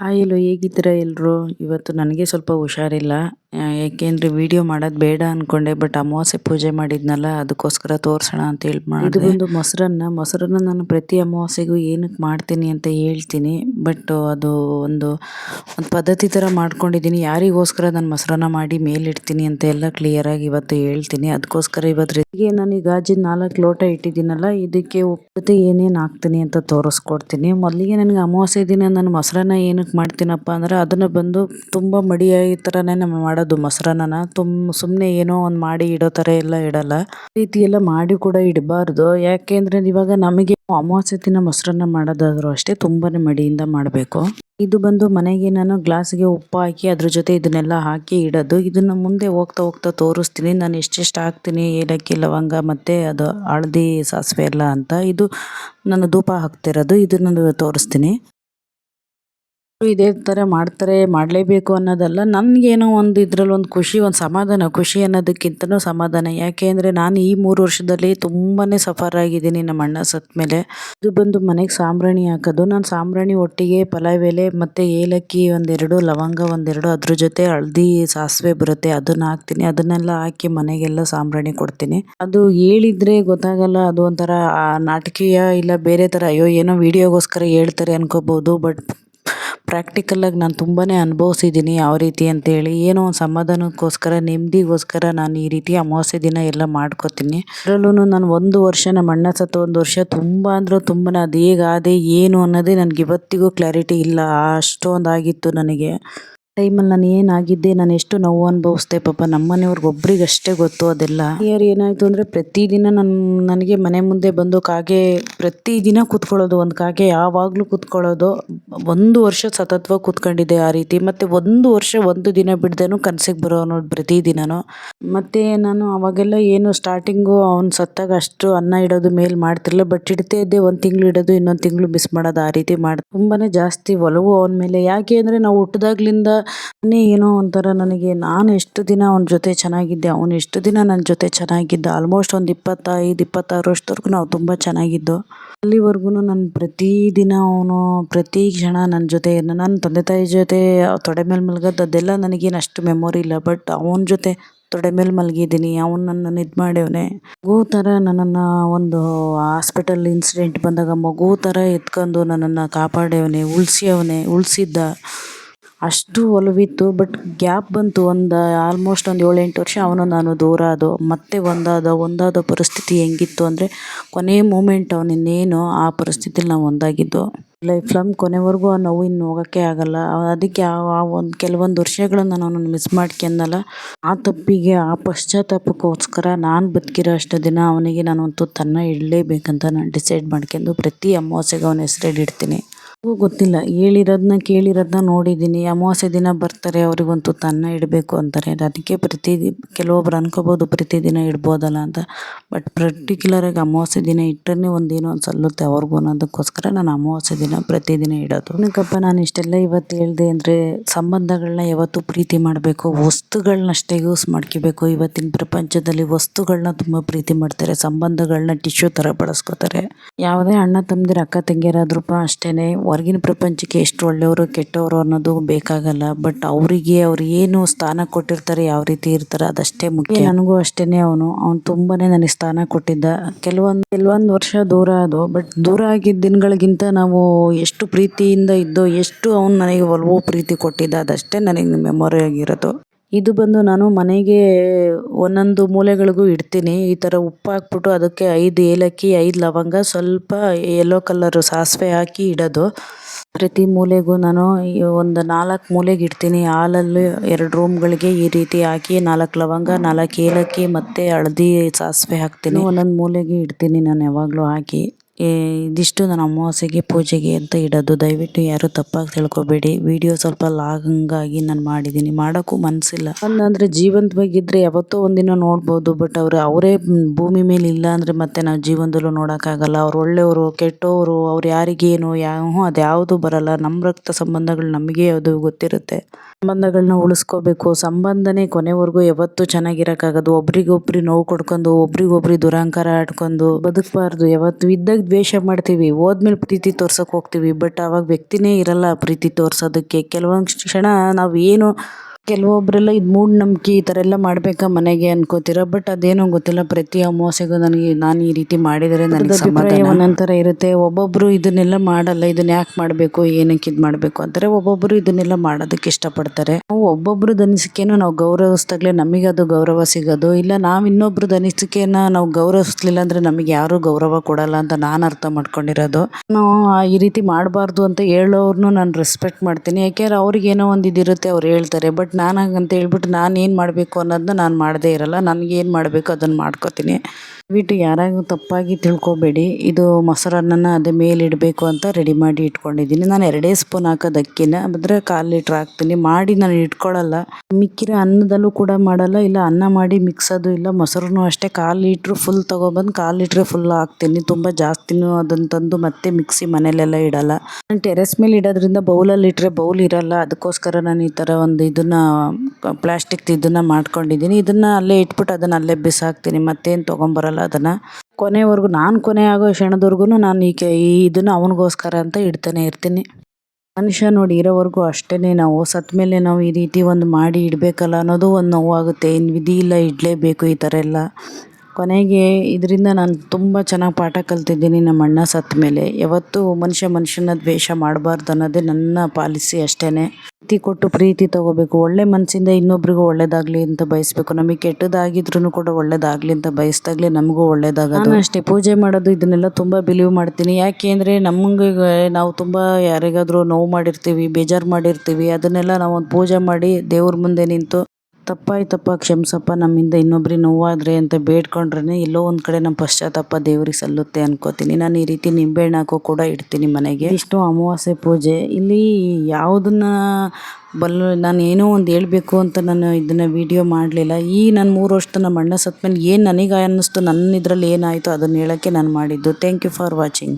Hi ಎಲ್ಲೋ ಹೇಗಿದ್ದೀರಾ ಎಲ್ಲರೂ? ಇವತ್ತು ನನಗೆ ಸ್ವಲ್ಪ ಹುಷಾರಿಲ್ಲ. ಯಾಕೆಂದ್ರೆ ವಿಡಿಯೋ ಮಾಡೋದು ಬೇಡ ಅನ್ಕೊಂಡೆ ಬಟ್ ಅಮಾವಾಸ್ಯೆ ಪೂಜೆ ಮಾಡಿದ್ನಲ್ಲ, ಅದಕ್ಕೋಸ್ಕರ ತೋರಿಸೋಣ ಅಂತ ಹೇಳಿ ಇದು ಒಂದು ಮೊಸರನ್ನ ಮೊಸರನ್ನ ನಾನು ಪ್ರತಿ ಅಮಾವಾಸ್ಯೆಗೂ ಏನಕ್ಕೆ ಮಾಡ್ತೀನಿ ಅಂತ ಹೇಳ್ತೀನಿ ಬಟ್ ಅದು ಒಂದು ಒಂದು ಪದ್ಧತಿ ಥರ ಮಾಡ್ಕೊಂಡಿದ್ದೀನಿ. ಯಾರಿಗೋಸ್ಕರ ನಾನು ಮೊಸರನ್ನ ಮಾಡಿ ಮೇಲಿಡ್ತೀನಿ ಅಂತ ಎಲ್ಲ ಕ್ಲಿಯರಾಗಿ ಇವತ್ತು ಹೇಳ್ತೀನಿ. ಅದಕ್ಕೋಸ್ಕರ ಇವತ್ತು ರೆಸಿಗೆ ನಾನು ಈ ಗಾಜಿನ ನಾಲ್ಕು ಲೋಟ ಇಟ್ಟಿದ್ದೀನಲ್ಲ, ಇದಕ್ಕೆ ಉಪ್ಪತ್ತೆ, ಏನೇನು ಹಾಕ್ತೀನಿ ಅಂತ ತೋರಿಸ್ಕೊಡ್ತೀನಿ. ಮೊದಲಿಗೆ ನನಗೆ ಅಮಾವಾಸ್ಯೆ ದಿನ ನಾನು ಮೊಸರನ್ನ ಏನಕ್ಕೆ ಮಾಡ್ತೀನಪ್ಪ ಅಂದ್ರೆ, ಅದನ್ನು ಬಂದು ತುಂಬ ಮಡಿಯಾಗಿ ಥರನೇ ನಮ್ಮ ಮಾಡೋದು ಮೊಸರನ್ನ ತುಂಬ ಸುಮ್ಮನೆ ಏನೋ ಒಂದು ಮಾಡಿ ಇಡೋ ಥರ ಎಲ್ಲ ಇಡಲ್ಲ. ರೀತಿ ಎಲ್ಲ ಮಾಡಿ ಕೂಡ ಇಡಬಾರ್ದು. ಯಾಕೆಂದರೆ ಇವಾಗ ನಮಗೆ ಅಮಾವಾಸ್ಯೆ ದಿನ ಮೊಸರನ್ನ ಮಾಡೋದಾದರೂ ಅಷ್ಟೇ ತುಂಬಾನೇ ಮಡಿಯಿಂದ ಮಾಡಬೇಕು. ಇದು ಬಂದು ಮನೆಗೆ ನಾನು ಗ್ಲಾಸ್ಗೆ ಉಪ್ಪು ಹಾಕಿ ಅದ್ರ ಜೊತೆ ಇದನ್ನೆಲ್ಲ ಹಾಕಿ ಇಡೋದು. ಇದನ್ನು ಮುಂದೆ ಹೋಗ್ತಾ ಹೋಗ್ತಾ ತೋರಿಸ್ತೀನಿ. ನಾನು ಎಷ್ಟೆಷ್ಟು ಹಾಕ್ತೀನಿ, ಏಲಕ್ಕಿ, ಲವಂಗ ಮತ್ತು ಅದು ಹಳದಿ ಸಾಸಿವೆ ಎಲ್ಲ ಅಂತ. ಇದು ನಾನು ಧೂಪ ಹಾಕ್ತಿರೋದು. ಇದನ್ನು ತೋರಿಸ್ತೀನಿ. ಇದೇ ಥರ ಮಾಡ್ತಾರೆ, ಮಾಡಲೇಬೇಕು ಅನ್ನೋದಲ್ಲ. ನನಗೇನೋ ಒಂದು ಇದರಲ್ಲಿ ಒಂದು ಖುಷಿ, ಒಂದು ಸಮಾಧಾನ. ಖುಷಿ ಅನ್ನೋದಕ್ಕಿಂತನೂ ಸಮಾಧಾನ. ಯಾಕೆ ಅಂದರೆ ನಾನು ಈ ಮೂರು ವರ್ಷದಲ್ಲಿ ತುಂಬಾ ಸಫರ್ ಆಗಿದ್ದೀನಿ ನಮ್ಮ ಅಣ್ಣ ಸತ್ತ ಮೇಲೆ. ಇದು ಬಂದು ಮನೆಗೆ ಸಾಂಬ್ರಾಣಿ ಹಾಕೋದು. ನಾನು ಸಾಂಬ್ರಾಣಿ ಒಟ್ಟಿಗೆ ಪಲಾವ್ ಎಲೆ ಮತ್ತು ಏಲಕ್ಕಿ ಒಂದೆರಡು, ಲವಂಗ ಒಂದೆರಡು, ಅದ್ರ ಜೊತೆ ಹಳದಿ ಸಾಸಿವೆ ಬರುತ್ತೆ. ಅದನ್ನು ಹಾಕ್ತೀನಿ. ಅದನ್ನೆಲ್ಲ ಹಾಕಿ ಮನೆಗೆಲ್ಲ ಸಾಂಬ್ರಾಣಿ ಕೊಡ್ತೀನಿ. ಅದು ಹೇಳಿದರೆ ಗೊತ್ತಾಗಲ್ಲ. ಅದು ಒಂಥರ ನಾಟಕೀಯ ಇಲ್ಲ, ಬೇರೆ ಥರ. ಅಯ್ಯೋ, ಏನೋ ವಿಡಿಯೋಗೋಸ್ಕರ ಹೇಳ್ತಾರೆ ಅನ್ಕೋಬೋದು. ಬಟ್ ಪ್ರಾಕ್ಟಿಕಲಾಗಿ ನಾನು ತುಂಬಾ ಅನುಭವಿಸಿದ್ದೀನಿ ಯಾವ ರೀತಿ ಅಂತೇಳಿ. ಏನೋ ಒಂದು ಸಮಾಧಾನಕ್ಕೋಸ್ಕರ, ನೆಮ್ಮದಿಗೋಸ್ಕರ ನಾನು ಈ ರೀತಿ ಅಮಾವಾಸ್ಯೆ ದಿನ ಎಲ್ಲ ಮಾಡ್ಕೋತೀನಿ. ಅದರಲ್ಲೂ ನಾನು ಒಂದು ವರ್ಷ ನಮ್ಮ ಅಣ್ಣ ಸತ್ತ ಒಂದು ವರ್ಷ ತುಂಬ ಅಂದ್ರೆ ತುಂಬ ಅದು ಹೇಗಾದೆ ಏನು ಅನ್ನೋದೇ ನನಗೆ ಇವತ್ತಿಗೂ ಕ್ಲಾರಿಟಿ ಇಲ್ಲ. ಅಷ್ಟೊಂದಾಗಿತ್ತು ನನಗೆ. ಟೈಮಲ್ಲಿ ನಾನು ಏನಾಗಿದ್ದೆ, ನಾನು ಎಷ್ಟು ನೋವು ಅನುಭವಿಸ್ದೆ ಪಾಪ ನಮ್ಮ ಮನೆಯವ್ರಿಗೆ ಒಬ್ರಿಗೆ ಅಷ್ಟೇ ಗೊತ್ತು ಅದೆಲ್ಲ. ಇಯರ್ ಏನಾಯಿತು ಅಂದರೆ ಪ್ರತಿದಿನ ನನ್ನ ನನಗೆ ಮನೆ ಮುಂದೆ ಬಂದು ಕಾಗೆ ಪ್ರತಿದಿನ ಕೂತ್ಕೊಳ್ಳೋದು, ಒಂದು ಕಾಗೆ ಯಾವಾಗಲೂ ಕೂತ್ಕೊಳ್ಳೋದು. ಒಂದು ವರ್ಷ ಸತತವಾಗಿ ಕೂತ್ಕೊಂಡಿದ್ದೆ ಆ ರೀತಿ. ಮತ್ತು ಒಂದು ವರ್ಷ ಒಂದು ದಿನ ಬಿಡ್ದೇನು ಕನಸಿಗೆ ಬರೋ ನೋಡಿ ಪ್ರತಿದಿನನೂ ಮತ್ತು ನಾನು ಅವಾಗೆಲ್ಲ ಏನು ಸ್ಟಾರ್ಟಿಂಗು ಅವ್ನು ಸತ್ತಾಗ ಅಷ್ಟು ಅನ್ನ ಇಡೋದು, ಮೇಲೆ ಮಾಡ್ತಿರಲಿಲ್ಲ. ಬಟ್ ಇಡ್ತಾ ಇದ್ದೆ, ಒಂದು ತಿಂಗಳು ಇಡೋದು, ಇನ್ನೊಂದು ತಿಂಗಳು ಮಿಸ್ ಮಾಡೋದು ಆ ರೀತಿ ಮಾಡಿ ತುಂಬಾ ಜಾಸ್ತಿ ಒಲವು ಅವನ ಮೇಲೆ. ಯಾಕೆ ಅಂದರೆ ನಾವು ಹುಟ್ಟಿದಾಗ್ಲಿಂದ ಏನೋ ಒಂಥರ ನನಗೆ ನಾನು ಎಷ್ಟು ದಿನ ಅವನ ಜೊತೆ ಚೆನ್ನಾಗಿದ್ದೆ, ಅವನು ಎಷ್ಟು ದಿನ ನನ್ನ ಜೊತೆ ಚೆನ್ನಾಗಿದ್ದ ಆಲ್ಮೋಸ್ಟ್ ಒಂದು ಇಪ್ಪತ್ತೈದು, ಇಪ್ಪತ್ತಾರು ವರ್ಷದವರೆಗೂ ನಾವು ತುಂಬ ಚೆನ್ನಾಗಿದ್ದು. ಅಲ್ಲಿವರೆಗೂ ನಾನು ಪ್ರತಿದಿನ ಅವನು, ಪ್ರತಿ ಕ್ಷಣ ನನ್ನ ಜೊತೆ ನನ್ನ ತಂದೆ ತಾಯಿ ಜೊತೆ, ತೊಡೆ ಮೇಲೆ ಮಲಗೋದು ಅದೆಲ್ಲ ನನಗೇನು ಅಷ್ಟು ಮೆಮೊರಿ ಇಲ್ಲ ಬಟ್ ಅವನ ಜೊತೆ ತೊಡೆ ಮೇಲೆ ಮಲಗಿದ್ದೀನಿ, ಅವನು ನನ್ನನ್ನು ಇದು ಮಾಡ್ಯವನೆ. ಮಗು ಥರ ನನ್ನನ್ನು ಒಂದು ಹಾಸ್ಪಿಟಲ್ ಇನ್ಸಿಡೆಂಟ್ ಬಂದಾಗ ಮಗು ಥರ ಎತ್ಕೊಂಡು ನನ್ನನ್ನು ಕಾಪಾಡ್ಯವನೆ, ಉಳಿಸ್ಯವನೆ, ಉಳಿಸಿದ್ದ. ಅಷ್ಟು ಒಲವಿತ್ತು ಬಟ್ ಗ್ಯಾಪ್ ಬಂತು. ಒಂದು ಆಲ್ಮೋಸ್ಟ್ ಒಂದು ಏಳೆಂಟು ವರ್ಷ ಅವನು ನಾನು ದೂರ ಆದೋ ಮತ್ತೆ ಒಂದಾದ ಒಂದಾದ ಪರಿಸ್ಥಿತಿ ಹೆಂಗಿತ್ತು ಅಂದರೆ ಕೊನೆ ಮೂಮೆಂಟ್ ಅವನು ಇನ್ನೇನು ಆ ಪರಿಸ್ಥಿತಿಲಿ ನಾವು ಒಂದಾಗಿದ್ದು. ಲೈಫ್ ಲಾಂಗ್ ಕೊನೆವರೆಗೂ ಆ ನೋವು ಇನ್ನು ಹೋಗೋಕ್ಕೆ ಆಗಲ್ಲ. ಅದಕ್ಕೆ ಆ ಒಂದು ಕೆಲವೊಂದು ವರ್ಷಗಳನ್ನು ನಾನು ಅವನನ್ನು ಮಿಸ್ ಮಾಡ್ಕೊಂಡಲ್ಲ ಆ ತಪ್ಪಿಗೆ, ಆ ಪಶ್ಚಾತ್ತಾಪಕ್ಕೋಸ್ಕರ ನಾನು ಬದುಕಿರೋ ಅಷ್ಟು ದಿನ ಅವನಿಗೆ ನಾನು ಒಂದು ತುತ್ತನ್ನ ಇಡಲೇಬೇಕಂತ ನಾನು ಡಿಸೈಡ್ ಮಾಡ್ಕೊಂಡು ಪ್ರತಿ ಅಮಾವಾಸ್ಯೆಗೆ ಅವನ ಹೆಸರಿಡಿಡ್ತೀನಿ ಗೊತ್ತಿಲ್ಲ. ಹೇಳಿರೋದನ್ನ ಕೇಳಿರೋದನ್ನ ನೋಡಿದ್ದೀನಿ. ಅಮಾವಾಸ್ಯೆ ದಿನ ಬರ್ತಾರೆ, ಅವರಿಗಂತೂ ತನ್ನ ಇಡಬೇಕು ಅಂತಾರೆ. ಅದಕ್ಕೆ ಪ್ರತಿ ಕೆಲವೊಬ್ರು ಅನ್ಕೋಬೋದು ಪ್ರತಿದಿನ ಇಡ್ಬೋದಲ್ಲ ಅಂತ. ಬಟ್ ಪರ್ಟಿಕ್ಯುಲರಾಗಿ ಅಮಾವಾಸ್ಯೆ ದಿನ ಇಟ್ಟರೆ ಒಂದೇನೋ ಒಂದು ಸಲ್ಲುತ್ತೆ ಅವ್ರಿಗೂ ಅನ್ನೋದಕ್ಕೋಸ್ಕರ ನಾನು ಅಮಾವಾಸ್ಯೆ ದಿನ ಪ್ರತಿದಿನ ಇಡೋದು. ಏನಕ್ಕಪ್ಪ, ನಾನು ಇಷ್ಟೆಲ್ಲ ಇವತ್ತು ಹೇಳಿದೆ ಅಂದರೆ ಸಂಬಂಧಗಳನ್ನ ಯಾವತ್ತೂ ಪ್ರೀತಿ ಮಾಡಬೇಕು. ವಸ್ತುಗಳನ್ನಷ್ಟೇ ಯೂಸ್ ಮಾಡ್ಕೋಬೇಕು. ಇವತ್ತಿನ ಪ್ರಪಂಚದಲ್ಲಿ ವಸ್ತುಗಳನ್ನ ತುಂಬ ಪ್ರೀತಿ ಮಾಡ್ತಾರೆ. ಸಂಬಂಧಗಳನ್ನ ಟಿಶ್ಯೂ ಥರ ಬಳಸ್ಕೋತಾರೆ. ಯಾವುದೇ ಅಣ್ಣ, ತಮ್ಮದಿರ ಅಕ್ಕ ತಂಗಿಯರಾದ್ರೂ ಅಷ್ಟೇ ಹೊರಗಿನ ಪ್ರಪಂಚಕ್ಕೆ ಎಷ್ಟು ಒಳ್ಳೆಯವರು ಕೆಟ್ಟವರು ಅನ್ನೋದು ಬೇಕಾಗಲ್ಲ. ಬಟ್ ಅವರಿಗೆ ಅವ್ರು ಏನು ಸ್ಥಾನ ಕೊಟ್ಟಿರ್ತಾರೆ, ಯಾವ ರೀತಿ ಇರ್ತಾರೆ ಅದಷ್ಟೇ ಮುಖ್ಯ. ನನಗೂ ಅಷ್ಟೇನೆ ಅವನು. ಅವ್ನು ತುಂಬಾನೇ ನನಗೆ ಸ್ಥಾನ ಕೊಟ್ಟಿದ್ದ. ಕೆಲವೊಂದು ಕೆಲವೊಂದು ವರ್ಷ ದೂರ ಅದು ಬಟ್ ದೂರ ಆಗಿದ್ದ ದಿನಗಳಿಗಿಂತ ನಾವು ಎಷ್ಟು ಪ್ರೀತಿಯಿಂದ ಇದ್ದೋ, ಎಷ್ಟು ಅವನು ನನಗೆ ಒಲವು ಪ್ರೀತಿ ಕೊಟ್ಟಿದ್ದ ಅದಷ್ಟೇ ನನಗೆ ಮೆಮೊರಿ ಆಗಿರೋದು. ಇದು ಬಂದು ನಾನು ಮನೆಗೆ ಒಂದೊಂದು ಮೂಲೆಗಳಿಗೂ ಇಡ್ತೀನಿ. ಈ ಥರ ಉಪ್ಪು ಹಾಕ್ಬಿಟ್ಟು ಅದಕ್ಕೆ ಐದು ಏಲಕ್ಕಿ, ಐದು ಲವಂಗ, ಸ್ವಲ್ಪ ಯೆಲ್ಲೋ ಕಲರು ಸಾಸಿವೆ ಹಾಕಿ ಇಡೋದು. ಪ್ರತಿ ಮೂಲೆಗೂ ನಾನು ಒಂದು ನಾಲ್ಕು ಮೂಲೆಗೆ ಇಡ್ತೀನಿ. ಹಾಲಲ್ಲಿ ಎರಡು ರೂಮ್ಗಳಿಗೆ ಈ ರೀತಿ ಹಾಕಿ ನಾಲ್ಕು ಲವಂಗ, ನಾಲ್ಕು ಏಲಕ್ಕಿ ಮತ್ತು ಹಳದಿ ಸಾಸಿವೆ ಹಾಕ್ತೀನಿ. ಒಂದೊಂದು ಮೂಲೆಗೆ ಇಡ್ತೀನಿ ನಾನು ಯಾವಾಗಲೂ ಹಾಕಿ. ಇದಿಷ್ಟು ನಾನು ಅಮಾವಾಸ್ಯೆಗೆ ಪೂಜೆಗೆ ಅಂತ ಇಡೋದು. ದಯವಿಟ್ಟು ಯಾರು ತಪ್ಪಾಗಿ ತಿಳ್ಕೊಬೇಡಿ. ವಿಡಿಯೋ ಸ್ವಲ್ಪ ಲಾಗಂಗಾಗಿ ನಾನು ಮಾಡಿದ್ದೀನಿ. ಮಾಡೋಕ್ಕೂ ಮನಸ್ಸಿಲ್ಲ ಅಂದರೆ ಜೀವಂತವಾಗಿದ್ದರೆ ಯಾವತ್ತೋ ಒಂದಿನ ನೋಡ್ಬೋದು ಬಟ್ ಅವರು ಅವರೇ ಭೂಮಿ ಮೇಲೆ ಇಲ್ಲ ಅಂದರೆ ಮತ್ತೆ ನಾವು ಜೀವನದಲ್ಲೂ ನೋಡೋಕ್ಕಾಗಲ್ಲ. ಅವ್ರು ಒಳ್ಳೆಯವರು, ಕೆಟ್ಟವರು, ಅವ್ರು ಯಾರಿಗೇನು ಯಾವ ಅದು ಯಾವುದು ಬರಲ್ಲ. ನಮ್ಮ ರಕ್ತ ಸಂಬಂಧಗಳು ನಮಗೆ ಅದು ಗೊತ್ತಿರುತ್ತೆ. ಸಂಬಂಧಗಳನ್ನ ಉಳಿಸ್ಕೋಬೇಕು. ಸಂಬಂಧನೇ ಕೊನೆವರೆಗೂ ಯಾವತ್ತೂ ಚೆನ್ನಾಗಿರೋಕ್ಕಾಗೋದು. ಒಬ್ರಿಗೊಬ್ರು ನೋವು ಕೊಡ್ಕೊಂಡು, ಒಬ್ರಿಗೊಬ್ರು ದುರಂಕಾರ ಆಡ್ಕೊಂಡು ಬದುಕಬಾರ್ದು. ಯಾವತ್ತು ಇದ್ದಾಗ ದ್ವೇಷ ಮಾಡ್ತೀವಿ. ಹೋದ್ಮೇಲೆ ಪ್ರೀತಿ ತೋರ್ಸೋಕೆ ಹೋಗ್ತೀವಿ. ಬಟ್ ಆವಾಗ ವ್ಯಕ್ತಿನೇ ಇರಲ್ಲ ಪ್ರೀತಿ ತೋರ್ಸೋದಕ್ಕೆ. ಕೆಲವೊಂದು ಕ್ಷಣ ನಾವು ಏನು ಕೆಲವೊಬ್ಬರೆಲ್ಲ ಇದು ಮೂಢನಂಬಿಕೆ ಈ ಥರ ಎಲ್ಲ ಮಾಡಬೇಕಾ ಮನೆಗೆ ಅನ್ಕೋತೀರ. ಬಟ್ ಅದೇನೋ ಗೊತ್ತಿಲ್ಲ ಪ್ರತಿ ಅಮಾವಾಸ್ಯೆಗೂ ನನಗೆ ನಾನು ಈ ರೀತಿ ಮಾಡಿದರೆ ನನಗೆ ಅಭಿಪ್ರಾಯ ಒಂದೊಂಥರ ಇರುತ್ತೆ. ಒಬ್ಬೊಬ್ಬರು ಇದನ್ನೆಲ್ಲ ಮಾಡಲ್ಲ ಇದನ್ನ ಯಾಕೆ ಮಾಡಬೇಕು ಏನಕ್ಕೆ ಇದು ಮಾಡಬೇಕು ಅಂತಾರೆ. ಒಬ್ಬೊಬ್ಬರು ಇದನ್ನೆಲ್ಲ ಮಾಡೋದಕ್ಕೆ ಇಷ್ಟಪಡ್ತಾರೆ. ನಾವು ಒಬ್ಬೊಬ್ರದ್ದು ಅನಿಸಿಕೆನೂ ನಾವು ಗೌರವಿಸ್ದಾಗಲೇ ನಮಗೆ ಅದು ಗೌರವ ಸಿಗೋದು. ಇಲ್ಲ ನಾವು ಇನ್ನೊಬ್ರದ್ದು ಅನಿಸಿಕೆನ ನಾವು ಗೌರವಿಸ್ಲಿಲ್ಲ ಅಂದರೆ ನಮಗೆ ಯಾರು ಗೌರವ ಕೊಡಲ್ಲ ಅಂತ ನಾನು ಅರ್ಥ ಮಾಡ್ಕೊಂಡಿರೋದು. ನಾವು ಈ ರೀತಿ ಮಾಡಬಾರ್ದು ಅಂತ ಹೇಳೋರ್ನು ನಾನು ರೆಸ್ಪೆಕ್ಟ್ ಮಾಡ್ತೀನಿ. ಯಾಕೆಂದ್ರೆ ಅವ್ರಿಗೆ ಏನೋ ಒಂದು ಇದಿರುತ್ತೆ ಅವ್ರು ಹೇಳ್ತಾರೆ. ಬಟ್ ನಾನು ಹಂಗಂತ ಹೇಳ್ಬಿಟ್ಟು ನಾನು ಏನು ಮಾಡಬೇಕು ಅನ್ನೋದನ್ನ ನಾನು ಮಾಡದೇ ಇರಲ್ಲ. ನನಗೆ ಏನು ಮಾಡಬೇಕು ಅದನ್ನು ಮಾಡ್ಕೋತೀನಿ. ಬಿಟ್ಟು ಯಾರಾಗೂ ತಪ್ಪಾಗಿ ತಿಳ್ಕೊಬೇಡಿ. ಇದು ಮೊಸರನ್ನ ಅದೇ ಮೇಲೆ ಇಡಬೇಕು ಅಂತ ರೆಡಿ ಮಾಡಿ ಇಟ್ಕೊಂಡಿದ್ದೀನಿ. ನಾನು ಎರಡೇ ಸ್ಪೂನ್ ಹಾಕೋದು ಅಕ್ಕಿನ ಅಂದರೆ ಕಾಲು ಲೀಟ್ರ್ ಹಾಕ್ತೀನಿ. ಮಾಡಿ ನಾನು ಇಟ್ಕೊಳ್ಳಲ್ಲ ಮಿಕ್ಕಿರೋ ಅನ್ನದಲ್ಲೂ ಕೂಡ ಮಾಡಲ್ಲ. ಇಲ್ಲ ಅನ್ನ ಮಾಡಿ ಮಿಕ್ಸೋದು ಇಲ್ಲ. ಮೊಸರು ಅಷ್ಟೇ ಕಾಲು ಲೀಟ್ರ್ ಫುಲ್ ತೊಗೊಬಂದು ಕಾಲು ಲೀಟ್ರ್ ಫುಲ್ ಹಾಕ್ತೀನಿ. ತುಂಬ ಜಾಸ್ತಿನೂ ಅದನ್ನು ತಂದು ಮತ್ತೆ ಮಿಕ್ಸಿ ಮನೇಲೆಲ್ಲ ಇಡಲ್ಲ. ನಾನು ಟೆರೆಸ್ ಮೇಲೆ ಇಡೋದ್ರಿಂದ ಬೌಲಲ್ಲಿ ಇಟ್ಟರೆ ಬೌಲ್ ಇರಲ್ಲ. ಅದಕ್ಕೋಸ್ಕರ ನಾನು ಈ ಥರ ಒಂದು ಇದನ್ನು ಪ್ಲಾಸ್ಟಿಕ್ ಇದನ್ನು ಮಾಡ್ಕೊಂಡಿದ್ದೀನಿ. ಇದನ್ನು ಅಲ್ಲೇ ಇಟ್ಬಿಟ್ಟು ಅದನ್ನು ಅಲ್ಲೇ ಬಿಸಾಕ್ತೀನಿ. ಮತ್ತೇನು ತೊಗೊಂಬರಲ್ಲ ಅದನ್ನು. ಕೊನೆವರೆಗೂ ನಾನು ಕೊನೆ ಆಗೋ ಕ್ಷಣದವರೆಗೂ ನಾನು ಈ ಈ ಇದನ್ನು ಅವನಿಗೋಸ್ಕರ ಅಂತ ಇಡ್ತಾನೆ ಇರ್ತೀನಿ. ಮನುಷ್ಯ ನೋಡಿ ಇರೋವರೆಗೂ ಅಷ್ಟೇ ನಾವು. ಸತ್ತ ಮೇಲೆ ನಾವು ಈ ರೀತಿ ಒಂದು ಮಾಡಿ ಇಡಬೇಕಲ್ಲ ಅನ್ನೋದು ಒಂದು ನೋವಾಗುತ್ತೆ. ಇನ್ನು ವಿಧಿ ಇಲ್ಲ, ಇಡಲೇಬೇಕು ಈ ಥರ ಎಲ್ಲ. ಕೊನೆಗೆ ಇದರಿಂದ ನಾನು ತುಂಬ ಚೆನ್ನಾಗಿ ಪಾಠ ಕಲ್ತಿದ್ದೀನಿ ನಮ್ಮ ಅಣ್ಣ ಸತ್ತ ಮೇಲೆ. ಯಾವತ್ತೂ ಮನುಷ್ಯ ಮನುಷ್ಯನ ದ್ವೇಷ ಮಾಡಬಾರ್ದು ಅನ್ನೋದೇ ನನ್ನ ಪಾಲಿಸಿ ಅಷ್ಟೇ ಪ್ರೀತಿ ಕೊಟ್ಟು ಪ್ರೀತಿ ತಗೋಬೇಕು. ಒಳ್ಳೆ ಮನಸ್ಸಿಂದ ಇನ್ನೊಬ್ರಿಗೂ ಒಳ್ಳೇದಾಗಲಿ ಅಂತ ಬಯಸಬೇಕು. ನಮಗೆ ಕೆಟ್ಟದಾಗಿದ್ರೂ ಕೂಡ ಒಳ್ಳೇದಾಗಲಿ ಅಂತ ಬಯಸ್ದಾಗಲೇ ನಮಗೂ ಒಳ್ಳೇದಾಗೋದು. ನಾನು ಅಷ್ಟೇ. ಪೂಜೆ ಮಾಡೋದು ಇದನ್ನೆಲ್ಲ ತುಂಬ ಬಿಲೀವ್ ಮಾಡ್ತೀನಿ. ಯಾಕೆ ಅಂದರೆ ನಮಗೆ ನಾವು ತುಂಬ ಯಾರಿಗಾದರೂ ನೋವು ಮಾಡಿರ್ತೀವಿ, ಬೇಜಾರು ಮಾಡಿರ್ತೀವಿ. ಅದನ್ನೆಲ್ಲ ನಾವು ಒಂದು ಪೂಜೆ ಮಾಡಿ ದೇವ್ರ ಮುಂದೆ ನಿಂತು ತಪ್ಪಾಯ್ತಪ್ಪ, ಕ್ಷಮಿಸಪ್ಪ, ನಮ್ಮಿಂದ ಇನ್ನೊಬ್ರಿಗೆ ನೋವಾದರೆ ಅಂತ ಬೇಡ್ಕೊಂಡ್ರೆ ಎಲ್ಲೋ ಒಂದು ಕಡೆ ನಮ್ಮ ಪಶ್ಚಾತ್ತಾಪ ದೇವ್ರಿಗೆ ಸಲ್ಲುತ್ತೆ ಅನ್ಕೋತೀನಿ. ನಾನು ಈ ರೀತಿ ನಿಂಬೆಹಣ್ಣು ಹಾಕೋ ಕೂಡ ಇಡ್ತೀನಿ ಮನೆಗೆ. ಇಷ್ಟು ಅಮಾವಾಸ್ಯೆ ಪೂಜೆ. ಇಲ್ಲಿ ಯಾವುದನ್ನ ಬಲ್, ನಾನು ಏನೋ ಒಂದು ಹೇಳಬೇಕು ಅಂತ ನಾನು ಇದನ್ನು ವಿಡಿಯೋ ಮಾಡಲಿಲ್ಲ. ಈ ನಾನು ಮೂರು ವರ್ಷದ ನಮ್ಮ ಅಣ್ಣ ಸತ್ಮೇಲೆ ಏನು ನನಗೆ ಅನ್ನಿಸ್ತು ನನ್ನ ಇದರಲ್ಲಿ ಏನಾಯಿತು ಅದನ್ನು ಹೇಳೋಕ್ಕೆ ನಾನು ಮಾಡಿದ್ದು. Thank you for watching